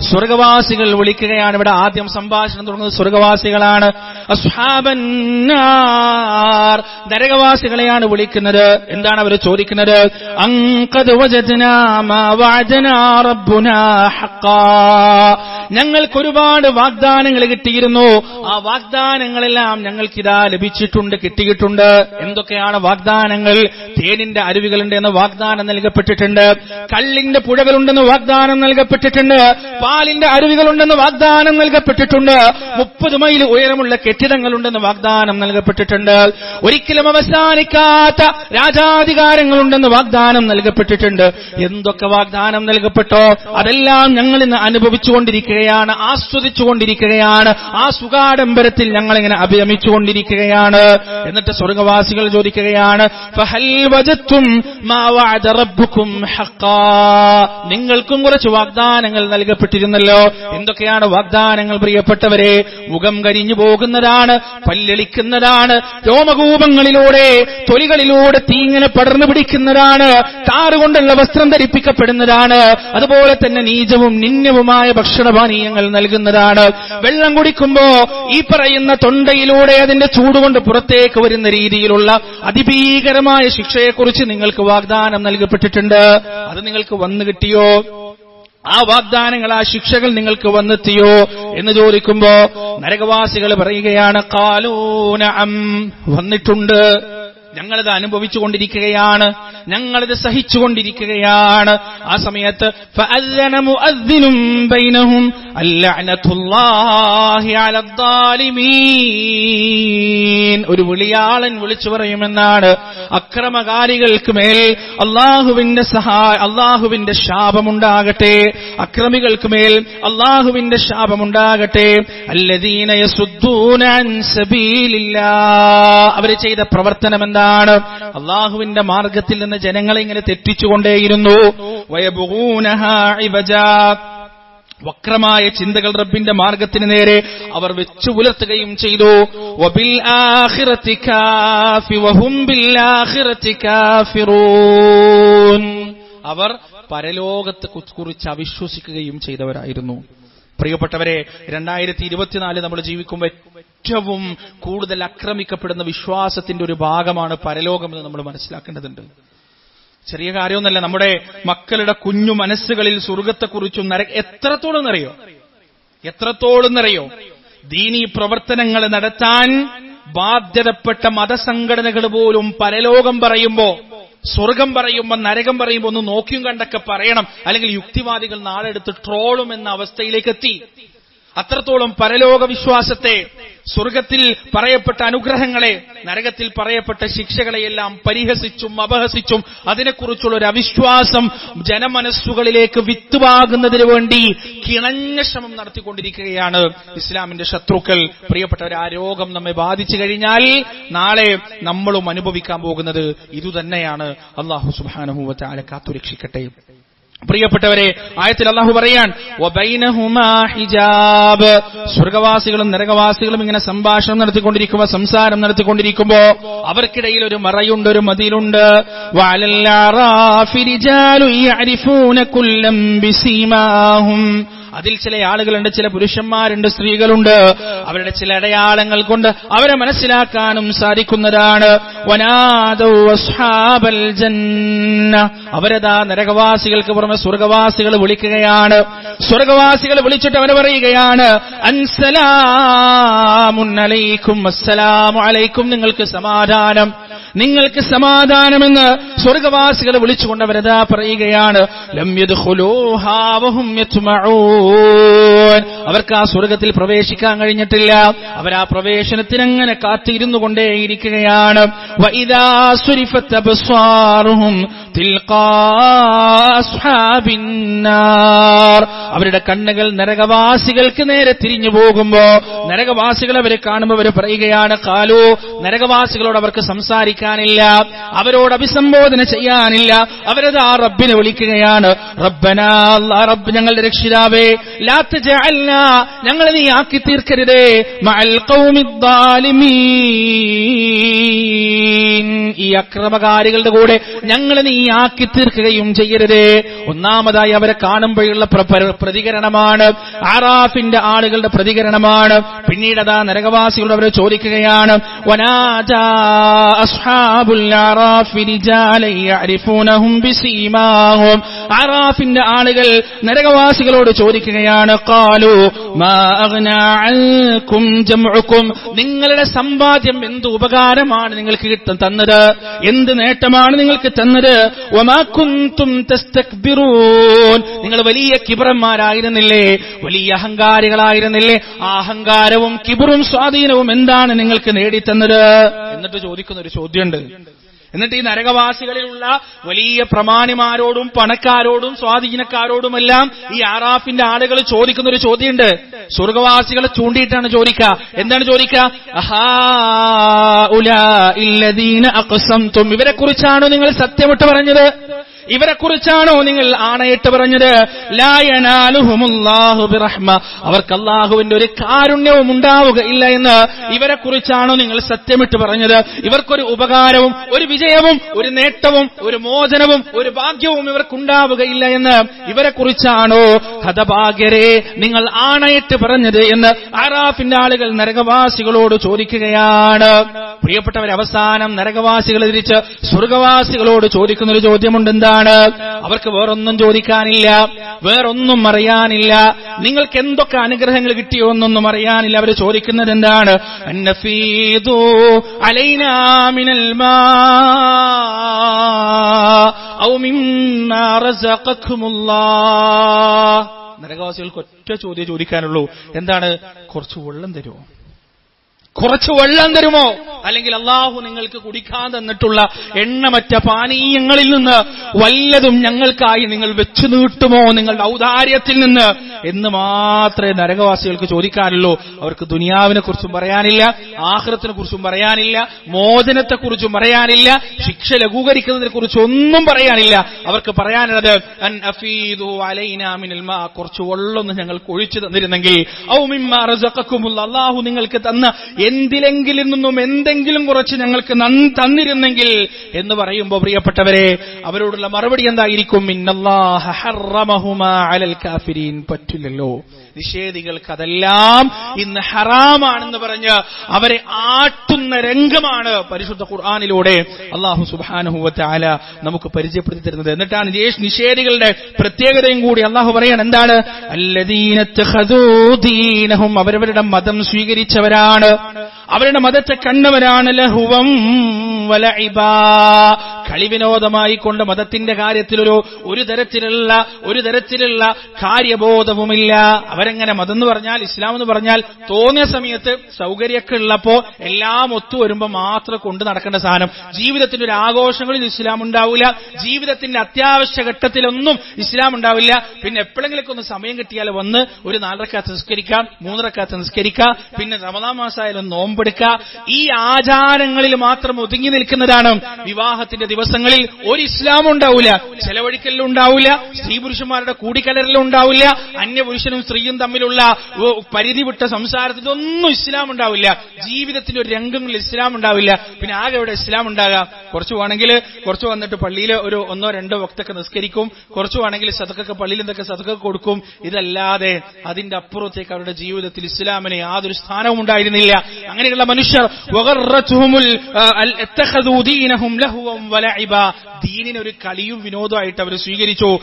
സ്വർഗവാസികൾ വിളിക്കുകയാണ്. ഇവിടെ ആദ്യം സംഭാഷണം തുടങ്ങുന്നത് സ്വർഗവാസികളാണ്. നരകവാസികളെയാണ് വിളിക്കുന്നത്. എന്താണ് അവർ ചോദിക്കുന്നത്? അങ്കത് ഞങ്ങൾക്ക് ഒരുപാട് വാഗ്ദാനങ്ങൾ കിട്ടിയിരുന്നു. ആ വാഗ്ദാനങ്ങളെല്ലാം ഞങ്ങൾക്കിതാ ലഭിച്ചിട്ടുണ്ട് കിട്ടിയിട്ടുണ്ട്. എന്തൊക്കെയാണ് വാഗ്ദാനങ്ങൾ? തേനിന്റെ അരുവികളുണ്ട് എന്ന് വാഗ്ദാനം നൽകപ്പെട്ടിട്ടുണ്ട്. കല്ലിന്റെ പുഴകളുണ്ടെന്ന് വാഗ്ദാനം നൽകപ്പെട്ടിട്ടുണ്ട്. പാലിന്റെ അരുവികളുണ്ടെന്ന് വാഗ്ദാനം നൽകപ്പെട്ടിട്ടുണ്ട്. മുപ്പത് മൈൽ ഉയരമുള്ള കെട്ടിടങ്ങളുണ്ടെന്ന് വാഗ്ദാനം നൽകപ്പെട്ടിട്ടുണ്ട്. ഒരിക്കലും അവസാനിക്കാത്ത രാജാധികാരങ്ങളുണ്ടെന്ന് വാഗ്ദാനം നൽകപ്പെട്ടിട്ടുണ്ട്. എന്തൊക്കെ വാഗ്ദാനം നൽകപ്പെട്ടോ? അതെല്ലാം ഞങ്ങൾ ഇന്ന് അനുഭവിച്ചുകൊണ്ടിരിക്കുകയാണ് ആസ്വദിച്ചുകൊണ്ടിരിക്കുകയാണ്. ആ സുഖാഡംബരത്തിൽ ഞങ്ങളിങ്ങനെ അഭിരമിച്ചുകൊണ്ടിരിക്കുകയാണ് എന്നിട്ട് സ്വർഗവാസികൾ ചോദിക്കുകയാണ് നിങ്ങൾക്കും കുറച്ച് വാഗ്ദാനങ്ങൾ നൽകപ്പെട്ടിരുന്നല്ലോ. എന്തൊക്കെയാണ് വാഗ്ദാനങ്ങൾ പ്രിയപ്പെട്ടവരെ? മുഖം കരിഞ്ഞു പോകുന്നതാണ് പല്ലെളിക്കുന്നതാണ് രോമകൂപങ്ങളിലൂടെ തൊലികളിലൂടെ തീങ്ങനെ പടർന്നു പിടിക്കുന്നതാണ് താറുകൊണ്ടുള്ള വസ്ത്രം ധരിപ്പിക്കപ്പെടുന്നതാണ് അതുപോലെ തന്നെ നീചവും നിന്യവുമായ ഭക്ഷണപാനീയങ്ങൾ നൽകുന്നതാണ്. വെള്ളം കുടിക്കുമ്പോ ഈ പറയുന്ന തൊണ്ടയിലൂടെ അതിന്റെ ചൂടുകൊണ്ട് പുറത്തേക്ക് വരുന്ന രീതിയിലുള്ള അതിഭീകരമായ ശിക്ഷയെക്കുറിച്ച് നിങ്ങൾക്ക് വാഗ്ദാനം നൽകപ്പെട്ടിട്ടുണ്ട്. അത് നിങ്ങൾക്ക് വന്നു കിട്ടിയോ? ആ വാഗ്ദാനങ്ങൾ ആ ശിക്ഷകൾ നിങ്ങൾക്ക് വന്നെത്തിയോ? എന്ന് ചോദിക്കുമ്പോ നരകവാസികൾ പറയുകയാണ് കാലൂന വന്നിട്ടുണ്ട്. ഞങ്ങളിത് അനുഭവിച്ചുകൊണ്ടിരിക്കുകയാണ്. ഞങ്ങളിത് സഹിച്ചുകൊണ്ടിരിക്കുകയാണ്. ആ സമയത്ത് ഒരു വിളിയാളൻ വിളിച്ചു പറയുമെന്നാണ് അക്രമകാരികൾക്ക് മേൽ അള്ളാഹുവിന്റെ സഹായ അള്ളാഹുവിന്റെ ശാപമുണ്ടാകട്ടെ. അക്രമികൾക്ക് മേൽ അള്ളാഹുവിന്റെ ശാപമുണ്ടാകട്ടെ. അല്ലദീന അവർ ചെയ്ത പ്രവർത്തനം എന്താ എന്താണ് അള്ളാഹുവിന്റെ മാർഗത്തിൽ നിന്ന് ജനങ്ങളെ ഇങ്ങനെ തെറ്റിച്ചുകൊണ്ടേയിരുന്നു. വക്രമായ ചിന്തകൾ റബ്ബിന്റെ മാർഗത്തിന് നേരെ അവർ വെച്ചു പുലർത്തുകയും ചെയ്തു. അവർ പരലോകത്തെ കുറിച്ച് അവിശ്വസിക്കുകയും ചെയ്തവരായിരുന്നു. പ്രിയപ്പെട്ടവരെ രണ്ടായിരത്തി ഇരുപത്തിനാല് നമ്മൾ ജീവിക്കുമ്പോൾ ഏറ്റവും കൂടുതൽ ആക്രമിക്കപ്പെടുന്ന വിശ്വാസത്തിന്റെ ഒരു ഭാഗമാണ് പരലോകം എന്ന് നമ്മൾ മനസ്സിലാക്കേണ്ടതുണ്ട്. ചെറിയ കാര്യമൊന്നല്ല നമ്മുടെ മക്കളുടെ കുഞ്ഞു മനസ്സുകളിൽ സ്വർഗത്തെക്കുറിച്ചും എത്രത്തോളം എന്നറിയോ? എത്രത്തോളം എന്നറിയോ? ദീനീ പ്രവർത്തനങ്ങൾ നടത്താൻ ബാധ്യതപ്പെട്ട മതസംഘടനകൾ പോലും പരലോകം പറയുമ്പോ സ്വർഗം പറയുമ്പോ നരകം പറയുമ്പോ ഒന്ന് നോക്കിയും കണ്ടൊക്കെ പറയണം. അല്ലെങ്കിൽ യുക്തിവാദികൾ നാളെ എടുത്ത് ട്രോളും എന്ന അവസ്ഥയിലേക്ക് എത്തി അത്രത്തോളം പരലോക വിശ്വാസത്തെ സ്വർഗത്തിൽ പറയപ്പെട്ട അനുഗ്രഹങ്ങളെ നരകത്തിൽ പറയപ്പെട്ട ശിക്ഷകളെയെല്ലാം പരിഹസിച്ചും അപഹസിച്ചും അതിനെക്കുറിച്ചുള്ള ഒരു അവിശ്വാസം ജനമനസ്സുകളിലേക്ക് വിത്തുവാകുന്നതിന് വേണ്ടി കിണഞ്ഞ ശ്രമം നടത്തിക്കൊണ്ടിരിക്കുകയാണ് ഇസ്ലാമിന്റെ ശത്രുക്കൾ. പ്രിയപ്പെട്ടവർ ആ രോഗം നമ്മെ ബാധിച്ചു കഴിഞ്ഞാൽ നാളെ നമ്മളും അനുഭവിക്കാൻ പോകുന്നത് ഇതുതന്നെയാണ്. അള്ളാഹു സുബാനഹുവ ചാല കാത്തുരക്ഷിക്കട്ടെ. പ്രിയപ്പെട്ടവരെ ആയത്തിൽ അള്ളാഹു പറയാൻ "വബൈനഹുമാ ഹിജാബ്. സ്വർഗവാസികളും നരകവാസികളും ഇങ്ങനെ സംഭാഷണം നടത്തിക്കൊണ്ടിരിക്കുമ്പോ സംസാരം നടത്തിക്കൊണ്ടിരിക്കുമ്പോ അവർക്കിടയിൽ ഒരു മറയുണ്ട് ഒരു മതിലുണ്ട്. അതിൽ ചില ആളുകളുണ്ട് ചില പുരുഷന്മാരുണ്ട് സ്ത്രീകളുണ്ട്. അവരുടെ ചില അടയാളങ്ങൾ കൊണ്ട് അവരെ മനസ്സിലാക്കാനും സാധിക്കുന്നതാണ്. അവരതാ നരകവാസികൾക്ക് പുറമെ സ്വർഗവാസികൾ വിളിക്കുകയാണ്. സ്വർഗവാസികൾ വിളിച്ചിട്ട് അവന് പറയുകയാണ് അൻസലാമുൻ അലൈക്കും അസ്സലാമു അലൈക്കും. നിങ്ങൾക്ക് സമാധാനം. നിങ്ങൾക്ക് സമാധാനമെന്ന് സ്വർഗവാസികൾ വിളിച്ചുകൊണ്ട് അവരതാ പറയുകയാണ് അവർക്ക് ആ സ്വർഗത്തിൽ പ്രവേശിക്കാൻ കഴിഞ്ഞിട്ടില്ല. അവർ ആ പ്രവേശനത്തിന് കാത്തിരുന്നു കൊണ്ടേയിരിക്കുകയാണ്. അവരുടെ കണ്ണുകൾ നരകവാസികൾക്ക് നേരെ തിരിഞ്ഞു പോകുമ്പോ നരകവാസികൾ അവരെ കാണുമ്പോൾ അവർ പറയുകയാണ് കാലു നരകവാസികളോട് അവർക്ക് സംസാരിക്കാനില്ല. അവരോട് അഭിസംബോധന ചെയ്യാനില്ല. അവരത് ആ റബ്ബിനെ വിളിക്കുകയാണ്. റബ്ബന അല്ലാ റബ്ബ് ഞങ്ങളുടെ രക്ഷിതാവേ ലാത്ത് ജഅൽന ഞങ്ങളെ നീ ആക്കി തീർക്കരുതേ ഈ അക്രമകാരികളുടെ കൂടെ ഞങ്ങളെ നീ ആക്കി തീർക്കുകയും ചെയ്യരുതേ. ഒന്നാമതായി അവരെ കാണുമ്പോഴുള്ള പ്ര- പ്ര- പ്രതികരണമാണ്. ആറാഫിന്റെ ആളുകളുടെ പ്രതികരണമാണ്. പിന്നീട് അതാ നരകവാസികളോട് അവരെ ചോദിക്കുകയാണ് വനാജാ അസ്ഹാബുൽ അറാഫി റിജാലൻ യഅരിഫൂനഹും ബിസീമാഹും അറാഫിന്റെ ആളുകൾ നരകവാസികളോട് ചോദിക്കുകയാണ് ഖാലു മാ അഗ്നാ അൻകും ജംഉകും. നിങ്ങളുടെ സമ്പാദ്യം എന്ത് ഉപകാരമാണ് നിങ്ങൾക്ക് കിട്ട- തന്നത്? എന്ത് നേട്ടമാണ് നിങ്ങൾക്ക് തന്നത്? വമാ കുന്തും തസ്തക്ബിറൂൻ. നിങ്ങൾ വലിയ കിബറന്മാരായിരുന്നില്ലേ? വലിയ അഹങ്കാരികളായിരുന്നില്ലേ? ആ അഹങ്കാരവും കിബറും സ്വാധീനവും എന്താണ് നിങ്ങൾക്ക് നേടിത്തന്നത്? എന്നിട്ട് ചോദിക്കുന്ന ഒരു ചോദ്യമുണ്ട്. എന്നിട്ട് ഈ നരകവാസികളിലുള്ള വലിയ പ്രമാണിമാരോടും പണക്കാരോടും സ്വാധീനക്കാരോടുമെല്ലാം ഈ ആറാഫിന്റെ ആളുകൾ ചോദിക്കുന്ന ഒരു ചോദ്യമുണ്ട്. സ്വർഗവാസികളെ ചൂണ്ടിയിട്ടാണ് ചോദിക്കുക. എന്താണ് ചോദിക്കുക? ഇവരെ കുറിച്ചാണോ നിങ്ങൾ സത്യമിട്ട് പറഞ്ഞത്? ഇവരെ കുറിച്ചാണോ നിങ്ങൾ ആണയിട്ട് പറഞ്ഞത്? അവർക്ക് അള്ളാഹുവിന്റെ ഒരു കാരുണ്യവും ഉണ്ടാവുകയില്ല എന്ന് ഇവരെ കുറിച്ചാണോ നിങ്ങൾ സത്യമിട്ട് പറഞ്ഞത്? ഇവർക്കൊരു ഉപകാരവും ഒരു വിജയവും ഒരു നേട്ടവും ഒരു മോചനവും ഒരു ഭാഗ്യവും ഇവർക്കുണ്ടാവുകയില്ല എന്ന് ഇവരെ കുറിച്ചാണോ ഹതഭാഗ്യരെ നിങ്ങൾ ആണയിട്ട് പറഞ്ഞത് എന്ന് അറാഫിന്റെ ആളുകൾ നരകവാസികളോട് ചോദിക്കുകയാണ്. പ്രിയപ്പെട്ടവർ അവസാനം നരകവാസികളെ തിരിച്ച് സ്വർഗവാസികളോട് ചോദിക്കുന്ന ഒരു ചോദ്യമുണ്ട് എന്താണ് അവർക്ക് വേറൊന്നും ചോദിക്കാനില്ല വേറൊന്നും അറിയാനില്ല. നിങ്ങൾക്ക് എന്തൊക്കെ അനുഗ്രഹങ്ങൾ കിട്ടിയോ എന്നൊന്നും അറിയാനില്ല. അവർ ചോദിക്കുന്നത് എന്താണ്? മാ ഔ നരകവാസികൾക്ക് ഒറ്റ ചോദ്യം ചോദിക്കാനുള്ളൂ. എന്താണ്? കുറച്ച് വെള്ളം തരുമോ? കുറച്ച് വെള്ളം തരുമോ? അല്ലെങ്കിൽ അള്ളാഹു നിങ്ങൾക്ക് കുടിക്കാൻ തന്നിട്ടുള്ള എണ്ണമറ്റ പാനീയങ്ങളിൽ നിന്ന് വല്ലതും ഞങ്ങൾക്കായി നിങ്ങൾ വെച്ചു നീട്ടുമോ നിങ്ങളുടെ ഔദാര്യത്തിൽ നിന്ന്? എന്ന് മാത്രമേ നരകവാസികൾക്ക് ചോദിക്കാറുള്ളൂ അവർക്ക് ദുനിയാവിനെ കുറിച്ചും പറയാനില്ല ആഹ്റത്തിനെ കുറിച്ചും പറയാനില്ല മോചനത്തെക്കുറിച്ചും പറയാനില്ല ശിക്ഷ ലഘൂകരിക്കുന്നതിനെ കുറിച്ച് ഒന്നും പറയാനില്ല. അവർക്ക് പറയാനുള്ളത് കുറച്ച് വെള്ളമൊന്ന് ഞങ്ങൾക്ക് ഒഴിച്ചു തന്നിരുന്നെങ്കിൽ അള്ളാഹു നിങ്ങൾക്ക് തന്ന എന്തിലെങ്കിലും നിന്നും എന്തെങ്കിലും കുറച്ച് ഞങ്ങൾക്ക് തന്നിരുന്നെങ്കിൽ എന്ന് പറയുമ്പോൾ പ്രിയപ്പെട്ടവരെ അവരോടുള്ള മറുപടി എന്തായിരിക്കും? പറ്റില്ലല്ലോ. നിഷേധികൾക്ക് അതെല്ലാം ഇന്ന് ഹറാമാണെന്ന് പറഞ്ഞ് അവരെ ആട്ടുന്ന രംഗമാണ് പരിശുദ്ധ ഖുർആാനിലൂടെ അള്ളാഹു സുബാനുഹൂവത്തെ ആല നമുക്ക് പരിചയപ്പെടുത്തി തരുന്നത്. എന്നിട്ടാണ് നിഷേധികളുടെ പ്രത്യേകതയും കൂടി അള്ളാഹു പറയാൻ എന്താണ്? അല്ലദീന ഇത്തഖദൂ ദീനഹും. അവരവരുടെ മതം സ്വീകരിച്ചവരാണ്. അവരുടെ മതത്തെ കണ്ടവരാണ് ലഹുവം വലഇബാ. കളിവിനോദമായി കൊണ്ട് മതത്തിന്റെ കാര്യത്തിലൊരു ഒരു തരത്തിലുള്ള ഒരു തരത്തിലുള്ള കാര്യബോധവുമില്ല. അവരെങ്ങനെ മതം എന്ന് പറഞ്ഞാൽ ഇസ്ലാം എന്ന് പറഞ്ഞാൽ തോന്നിയ സമയത്ത് സൗകര്യമൊക്കെ ഉള്ളപ്പോ എല്ലാം ഒത്തു വരുമ്പോൾ മാത്രം കൊണ്ട് നടക്കേണ്ട സാധനം. ജീവിതത്തിന്റെ ഒരു ആഘോഷങ്ങളിൽ ഇസ്ലാം ഉണ്ടാവില്ല ജീവിതത്തിന്റെ അത്യാവശ്യ ഘട്ടത്തിലൊന്നും ഇസ്ലാം ഉണ്ടാവില്ല. പിന്നെ എപ്പോഴെങ്കിലൊക്കെ ഒന്ന് സമയം കിട്ടിയാൽ വന്ന് ഒരു നാലരക്കാത്ത നിസ്കരിക്കാം മൂന്നരക്കാത്ത നിസ്കരിക്കാം പിന്നെ റമദാ മാസമായാലും നോമ്പെടുക്കുക ഈ ആചാരങ്ങളിൽ മാത്രം ഒതുങ്ങി നിൽക്കുന്നതാണ് വിവാഹത്തിന്റെ ദിവസങ്ങളിൽ ഒരു ഇസ്ലാം ഉണ്ടാവില്ല ചെലവഴിക്കലിലും ഉണ്ടാവില്ല സ്ത്രീ പുരുഷന്മാരുടെ കൂടിക്കലരിലും ഉണ്ടാവില്ല അന്യപുരുഷനും സ്ത്രീയും തമ്മിലുള്ള പരിധി വിട്ട സംസാരത്തിലൊന്നും ഇസ്ലാം ഉണ്ടാവില്ല. ജീവിതത്തിന്റെ ഒരു രംഗങ്ങളിൽ ഇസ്ലാം ഉണ്ടാവില്ല. പിന്നെ ആകെ ഇവിടെ ഇസ്ലാം ഉണ്ടാകാം? കുറച്ച് വേണമെങ്കിൽ കുറച്ച് വന്നിട്ട് പള്ളിയിൽ ഒരു ഒന്നോ രണ്ടോ വക്തൊക്കെ നിസ്കരിക്കും. കുറച്ച് വേണമെങ്കിൽ സതക്കൊക്കെ പള്ളിയിൽ എന്തൊക്കെ സതക്കൊക്കെ കൊടുക്കും? ഇതല്ലാതെ അതിന്റെ അപ്പുറത്തേക്ക് അവരുടെ ജീവിതത്തിൽ ഇസ്ലാമിന് യാതൊരു സ്ഥാനവും ഉണ്ടായിരുന്നില്ല. അങ്ങനെയുള്ള മനുഷ്യർ ദീനിന് ഒരു കളിയും വിനോദമായിട്ട് അവർ സ്വീകരിച്ചു.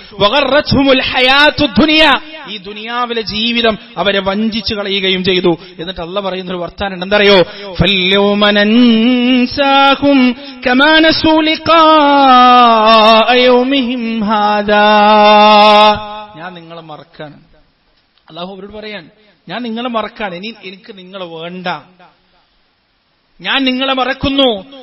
ഈ ദുനിയാവിലെ ജീവിതം ജീവിതം അവരെ വഞ്ചിച്ചു കളയുകയും ചെയ്തു. എന്നിട്ട് അല്ല പറയുന്ന ഒരു വർത്താനം എന്തറിയോ ഞാൻ നിങ്ങളെ മറക്കാണ്. അള്ളാഹു അവരോട് പറയാൻ ഞാൻ നിങ്ങളെ മറക്കാണ്. ഇനി എനിക്ക് നിങ്ങളെ വേണ്ട. ഞാൻ നിങ്ങളെ മറക്കുന്നു.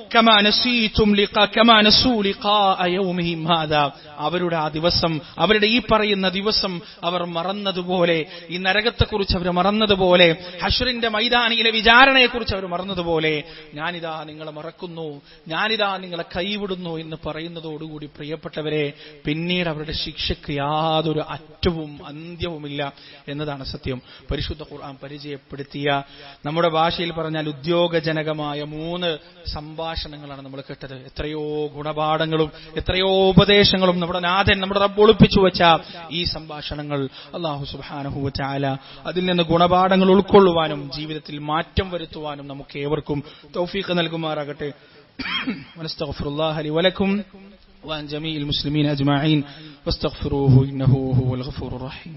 അവരുടെ ആ ദിവസം അവരുടെ ഈ പറയുന്ന ദിവസം അവർ മറന്നതുപോലെ ഈ നരകത്തെക്കുറിച്ച് അവർ മറന്നതുപോലെ ഹഷറിന്റെ മൈതാനിയിലെ വിചാരണയെക്കുറിച്ച് അവർ മറന്നതുപോലെ ഞാനിതാ നിങ്ങളെ മറക്കുന്നു ഞാനിതാ നിങ്ങളെ കൈവിടുന്നു എന്ന് പറയുന്നതോടുകൂടി പ്രിയപ്പെട്ടവരെ പിന്നീട് അവരുടെ ശിക്ഷയ്ക്ക് യാതൊരു അറ്റവും അന്ത്യവുമില്ല എന്നതാണ് സത്യം. പരിശുദ്ധ ഖുർആൻ പരിചയപ്പെടുത്തിയ നമ്മുടെ ഭാഷയിൽ പറഞ്ഞാൽ ഉദ്യോഗജനകമായ മൂന്ന് സംഭാഷണങ്ങളാണ് നമ്മൾ കേട്ടത് എത്രയോ ഗുണപാഠങ്ങളും എത്രയോ ഉപദേശങ്ങളും നമ്മുടെ നാഥൻ നമ്മുടെ റബ്ബ് ഒളിപ്പിച്ചു വെച്ച ഈ സംഭാഷണങ്ങൾ അള്ളാഹു സുബാനഹു ചാല അതിൽ നിന്ന് ഗുണപാഠങ്ങൾ ഉൾക്കൊള്ളുവാനും ജീവിതത്തിൽ മാറ്റം വരുത്തുവാനും നമുക്ക് ഏവർക്കും തൗഫീഖ് നൽകുമാറാകട്ടെ ونستغفر الله لي ولكم وعن جميع المسلمين أجمعين واستغفروه إنه هو الغفور الرحيم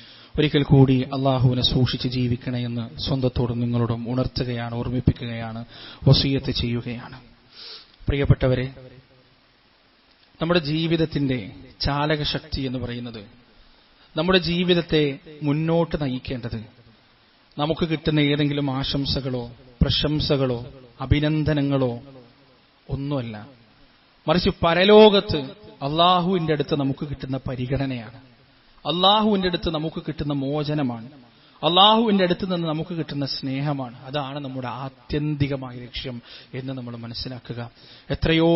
ഒരിക്കൽ കൂടി അള്ളാഹുവിനെ സൂക്ഷിച്ച് ജീവിക്കണമെന്ന് സ്വന്തത്തോടും നിങ്ങളോടും ഉണർത്തുകയാണ് ഓർമ്മിപ്പിക്കുകയാണ് വസീയത്ത് ചെയ്യുകയാണ്. പ്രിയപ്പെട്ടവരെ നമ്മുടെ ജീവിതത്തിന്റെ ചാലകശക്തി എന്ന് പറയുന്നത് നമ്മുടെ ജീവിതത്തെ മുന്നോട്ട് നയിക്കേണ്ടത് നമുക്ക് കിട്ടുന്ന ഏതെങ്കിലും ആശംസകളോ പ്രശംസകളോ അഭിനന്ദനങ്ങളോ ഒന്നുമല്ല. മറിച്ച് പരലോകത്ത് അള്ളാഹുവിന്റെ അടുത്ത് നമുക്ക് കിട്ടുന്ന പരിഗണനയാണ്. അള്ളാഹുവിന്റെ അടുത്ത് നമുക്ക് കിട്ടുന്ന മോചനമാണ്. അള്ളാഹുവിന്റെ അടുത്ത് നിന്ന് നമുക്ക് കിട്ടുന്ന സ്നേഹമാണ്. അതാണ് നമ്മുടെ ആത്യന്തികമായ ലക്ഷ്യം എന്ന് നമ്മൾ മനസ്സിലാക്കുക. എത്രയോ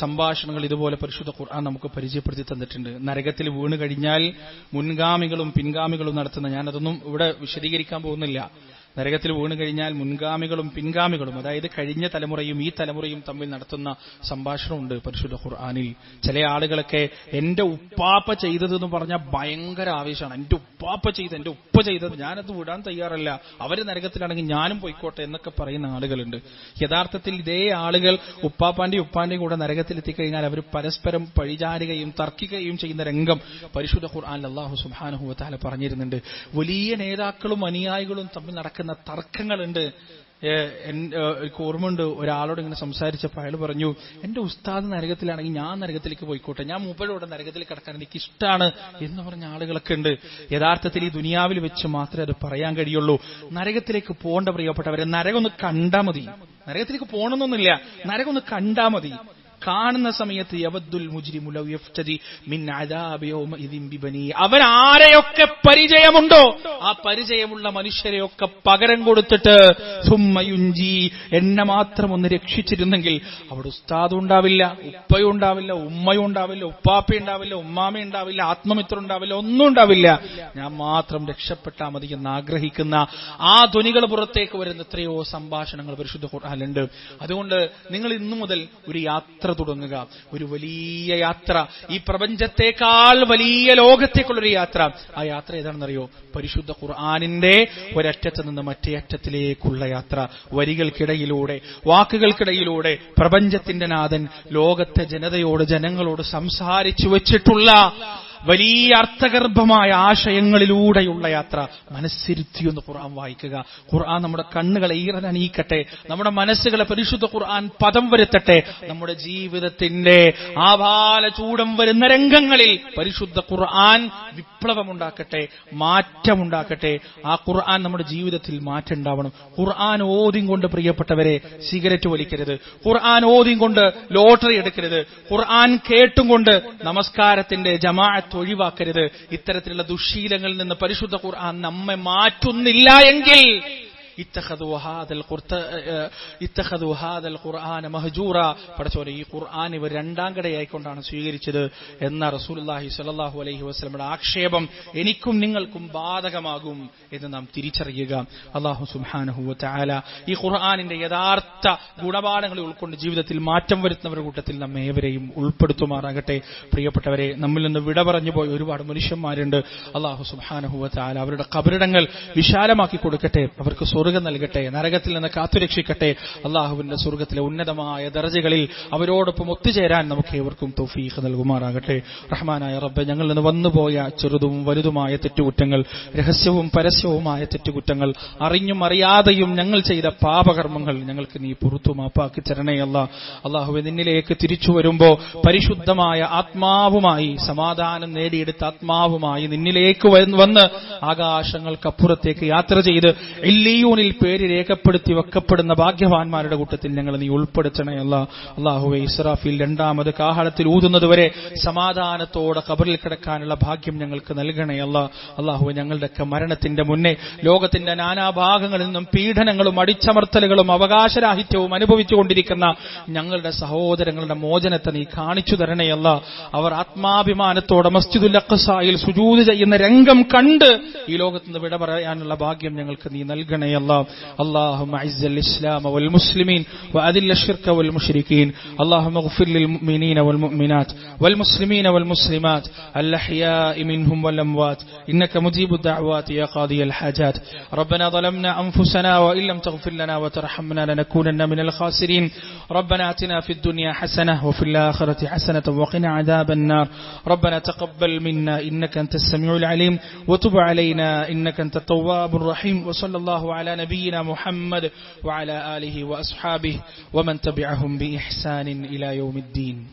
സംഭാഷണങ്ങൾ ഇതുപോലെ പരിശുദ്ധ ഖുർആൻ നമുക്ക് പരിചയപ്പെടുത്തി തന്നിട്ടുണ്ട്. നരകത്തിൽ വീണ് കഴിഞ്ഞാൽ മുൻഗാമികളും പിൻഗാമികളും നടത്തുന്ന ഞാനതൊന്നും ഇവിടെ വിശദീകരിക്കാൻ പോകുന്നില്ല. നരകത്തിൽ വീണു കഴിഞ്ഞാൽ മുൻഗാമികളും പിൻഗാമികളും അതായത് കഴിഞ്ഞ തലമുറയും ഈ തലമുറയും തമ്മിൽ നടത്തുന്ന സംഭാഷണമുണ്ട് പരിശുദ്ധ ഖുർആാനിൽ. ചില ആളുകളൊക്കെ എന്റെ ഉപ്പാപ്പ ചെയ്തതെന്ന് പറഞ്ഞാൽ ഭയങ്കര ആവേശമാണ്. എന്റെ ഉപ്പാപ്പ ചെയ്ത് എന്റെ ഉപ്പ ചെയ്തത് ഞാനത് വിടാൻ തയ്യാറല്ല. അവർ നരകത്തിലാണെങ്കിൽ ഞാനും പോയിക്കോട്ടെ എന്നൊക്കെ പറയുന്ന ആളുകളുണ്ട്. യഥാർത്ഥത്തിൽ ഇതേ ആളുകൾ ഉപ്പാപ്പാന്റെയും ഉപ്പാന്റെയും കൂടെ നരകത്തിൽ എത്തിക്കഴിഞ്ഞാൽ അവർ പരസ്പരം പഴിചാരുകയും തർക്കിക്കുകയും ചെയ്യുന്ന രംഗം പരിശുദ്ധ ഖുർആൻ അള്ളാഹു സുബാനുഹുവത്താല പറഞ്ഞിരുന്നുണ്ട്. വലിയ നേതാക്കളും അനുയായികളും തമ്മിൽ നടക്കുന്ന തർക്കങ്ങളുണ്ട്. എൻ- ഏ, എനിക്ക് ഓർമ്മയുണ്ട് ഒരാളോട് ഇങ്ങനെ സംസാരിച്ചപ്പോൾ അയാൾ പറഞ്ഞു എന്റെ ഉസ്താദ് നരകത്തിലാണെങ്കിൽ ഞാൻ നരകത്തിലേക്ക് പോയിക്കോട്ടെ. ഞാൻ മുമ്പിലൂടെ നരകത്തിൽ കിടക്കാൻ എനിക്ക് ഇഷ്ടമാണ് എന്ന് പറഞ്ഞ ആളുകളൊക്കെ ഉണ്ട്. യഥാർത്ഥത്തിൽ ഈ ദുനിയാവിൽ വെച്ച് മാത്രമേ അത് പറയാൻ കഴിയുള്ളൂ. നരകത്തിലേക്ക് പോകേണ്ട പ്രിയപ്പെട്ടവരെ നരകം ഒന്ന് കണ്ടാ മതി. നരകത്തിലേക്ക് പോകണമെന്നൊന്നുമില്ല. നരകം ഒന്ന് കണ്ടാ മതി. കാണുന്ന സമയത്ത് യവദ്ദുൽ അവൻ ആരെയൊക്കെ പരിചയമുണ്ടോ? ആ പരിചയമുള്ള മനുഷ്യരെയൊക്കെ പകരം കൊടുത്തിട്ട് സുമ്മയുഞ്ചി എന്നെ മാത്രം ഒന്ന് രക്ഷിച്ചിരുന്നെങ്കിൽ അവിടെ ഉസ്താദും ഉണ്ടാവില്ല ഉപ്പയും ഉണ്ടാവില്ല ഉമ്മയും ഉണ്ടാവില്ല ഉപ്പാപ്പ ഉണ്ടാവില്ല ഉമ്മാമ ഉണ്ടാവില്ല ആത്മമിത്രം ഉണ്ടാവില്ല ഒന്നും ഉണ്ടാവില്ല. ഞാൻ മാത്രം രക്ഷപ്പെട്ടാൽ മതി എന്ന് ആഗ്രഹിക്കുന്ന ആ ധ്വനികൾ പുറത്തേക്ക് വരുന്ന എത്രയോ സംഭാഷണങ്ങൾ പരിശുദ്ധ ഖുർആനിലുണ്ട്. അതുകൊണ്ട് നിങ്ങൾ ഇന്നു മുതൽ ഒരു യാത്ര തുടങ്ങുക. ഒരു വലിയ യാത്ര. ഈ പ്രപഞ്ചത്തെക്കാൾ വലിയ ലോകത്തേക്കുള്ളൊരു യാത്ര. ആ യാത്ര ഏതാണെന്നറിയോ? പരിശുദ്ധ ഖുർആാനിന്റെ ഒരറ്റത്ത് നിന്ന് മറ്റേ അറ്റത്തിലേക്കുള്ള യാത്ര. വരികൾക്കിടയിലൂടെ വാക്കുകൾക്കിടയിലൂടെ പ്രപഞ്ചത്തിന്റെ നാഥൻ ലോകത്തെ ജനതയോട് ജനങ്ങളോട് സംസാരിച്ചു വെച്ചിട്ടുള്ള വലിയ അർത്ഥഗർഭമായ ആശയങ്ങളിലൂടെയുള്ള യാത്ര. മനസ്സിരുത്തി ഒന്ന് ഖുർആൻ വായിക്കുക. ഖുർആൻ നമ്മുടെ കണ്ണുകളെ ഈറനണിയിക്കട്ടെ നമ്മുടെ മനസ്സുകളെ പരിശുദ്ധ ഖുർആൻ പദം വരുത്തട്ടെ. നമ്മുടെ ജീവിതത്തിന്റെ ആഭാല ചൂടം വരുന്ന രംഗങ്ങളിൽ പരിശുദ്ധ ഖുർആൻ വിപ്ലവമുണ്ടാക്കട്ടെ മാറ്റമുണ്ടാക്കട്ടെ. ആ ഖുർആൻ നമ്മുടെ ജീവിതത്തിൽ മാറ്റം ഉണ്ടാവണം ഖുർആൻ ഓദ്യം കൊണ്ട് പ്രിയപ്പെട്ടവരെ സിഗരറ്റ് വലിക്കരുത്. ഖുർആൻ ഓദ്യം കൊണ്ട് ലോട്ടറി എടുക്കരുത്. ഖുർആൻ കേട്ടും കൊണ്ട് നമസ്കാരത്തിന്റെ ജമാഅത്ത് ഒഴിവാക്കരുത്. ഇത്തരത്തിലുള്ള ദുശീലങ്ങളിൽ നിന്ന് പരിശുദ്ധ ഖുർആൻ നമ്മെ മാറ്റുന്നില്ല എങ്കിൽ മഹജൂറ. പഠിച്ചോലെ ഈ ഖുർആൻ ഇവർ രണ്ടാം കടയായിക്കൊണ്ടാണ് സ്വീകരിച്ചത് എന്ന റസൂലുള്ളാഹി സ്വല്ലല്ലാഹു അലൈഹി വസല്ലമയുടെ ആക്ഷേപം എനിക്കും നിങ്ങൾക്കും ബാധകമാകും എന്ന് നാം തിരിച്ചറിയുക. അള്ളാഹു സുബ്ഹാനഹു വതആല ഈ ഖുർആാനിന്റെ യഥാർത്ഥ ഗുണപാഠങ്ങളെ ഉൾക്കൊണ്ട് ജീവിതത്തിൽ മാറ്റം വരുത്തുന്നവരുടെ കൂട്ടത്തിൽ നമ്മെ ഏവരെയും ഉൾപ്പെടുത്തുമാറാകട്ടെ. പ്രിയപ്പെട്ടവരെ നമ്മിൽ നിന്ന് വിട പറഞ്ഞു പോയ ഒരുപാട് മനുഷ്യന്മാരുണ്ട്. അള്ളാഹു സുബ്ഹാനഹു വതആല അവരുടെ കബറിടങ്ങൾ വിശാലമാക്കി കൊടുക്കട്ടെ. അവർക്ക് സ്വർഗം നൽകട്ടെ നരകത്തിൽ നിന്ന് കാത്തുരക്ഷിക്കട്ടെ. അള്ളാഹുവിന്റെ സ്വർഗത്തിലെ ഉന്നതമായ ദർജകളിൽ അവരോടൊപ്പം ഒത്തുചേരാൻ നമുക്ക് ഏവർക്കും തൗഫീഖ് നൽകുമാറാകട്ടെ. റഹ്മാനായ റബ്ബെ ഞങ്ങളിൽ നിന്ന് വന്നുപോയ ചെറുതും വലുതുമായ തെറ്റുകുറ്റങ്ങൾ രഹസ്യവും പരസ്യവുമായ തെറ്റുകുറ്റങ്ങൾ അറിഞ്ഞും അറിയാതെയും ഞങ്ങൾ ചെയ്ത പാപകർമ്മങ്ങൾ ഞങ്ങൾക്ക് നീ പുറത്തു മാപ്പാക്കി തരണേ അല്ല അള്ളാഹുവെ നിന്നിലേക്ക് തിരിച്ചു വരുമ്പോ പരിശുദ്ധമായ ആത്മാവുമായി സമാധാനം നേടിയെടുത്ത ആത്മാവുമായി നിന്നിലേക്ക് വന്ന് ആകാശങ്ങൾക്കപ്പുറത്തേക്ക് യാത്ര ചെയ്ത് ഇല്ലീയൂനിൽ പേര് രേഖപ്പെടുത്തി വെക്കപ്പെടുന്ന ഭാഗ്യവാന്മാരുടെ കൂട്ടത്തിൽ ഞങ്ങൾ നീ ഉൾപ്പെടുത്തണേ അല്ല. അള്ളാഹുവെ ഇസ്രാഫിൽ രണ്ടാമത് കാഹളത്തിൽ ഊതുന്നതുവരെ സമാധാനത്തോടെ കബറിൽ കിടക്കാനുള്ള ഭാഗ്യം ഞങ്ങൾക്ക് നൽകണേ അല്ല. അള്ളാഹുവെ ഞങ്ങളുടെയൊക്കെ മരണത്തിന്റെ മുന്നേ ലോകത്തിന്റെ നാനാഭാഗങ്ങളിൽ നിന്നും പീഡനങ്ങളും അടിച്ചമർത്തലുകളും അവകാശരാഹിത്യവും അനുഭവിച്ചുകൊണ്ടിരിക്കുന്ന ഞങ്ങളുടെ സഹോദരങ്ങളുടെ മോചനത്തെ നീ കാണിച്ചു തരണേയല്ല അവർ ആത്മാഭിമാനത്തോടെ മസ്ജിദുൽ അഖ്സായിൽ സുജൂത് ചെയ്യുന്ന രംഗം കണ്ട് ഈ ലോകത്ത് നിന്ന് വിട പറയാനുള്ള ഭാഗ്യം ഞങ്ങൾക്ക് നീ നൽകണയല്ല اللهم اعز الإسلام والمسلمين وأذل الشرك والمشركين. اللهم اغفر للمؤمنين والمؤمنات والمسلمين والمسلمات الأحياء منهم والأموات. إنك مجيب الدعوات يا قاضي الحاجات. ربنا ظلمنا أنفسنا وإن لم تغفر لنا وترحمنا لنكونن من الخاسرين. ربنا آتنا في الدنيا حسنة وفي الآخرة حسنة وقنا عذاب النار. ربنا تقبل منا إنك أنت السميع العليم. وتب علينا إنك أنت التواب الرحيم. وصلى الله على نبينا محمد وعلى آله وأصحابه ومن تبعهم بإحسان إلى يوم الدين.